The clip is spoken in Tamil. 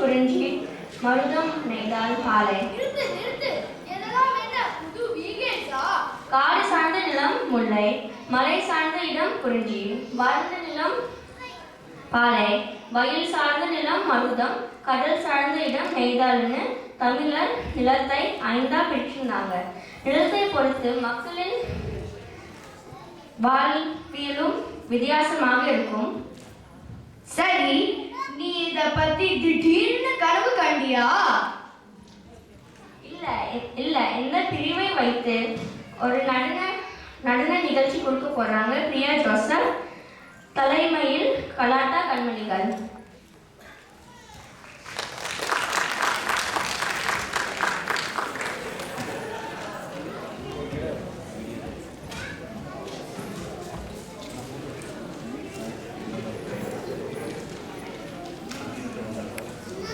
குறிஞ்சி மருதம் நெய்தால் பாலை. காடு சார்ந்த நிலம் முல்லை மலை சார்ந்த இடம் குறிஞ்சி வறண்ட நிலம் பாலை வயல் சார்ந்த நிலம் மருதம் கடல் சார்ந்த இடம் நெய்தால்னு தமிழர் நிலத்தை ஐந்தா பிரிச்சிருந்தாங்க. நிலத்தை பொறுத்து மக்களின் வாழ்வியலும் வித்தியாசமாக இருக்கும். சரி பத்தி திடீர்னு கனவு கண்டியா? இல்ல இல்ல. இந்த பிரிவை வைத்து ஒரு நடன நடன நிகழ்ச்சி கொடுக்க போறாங்க. பிரியா ஜோசப் தலைமையில் கலாட்டா கண்மணிகள்.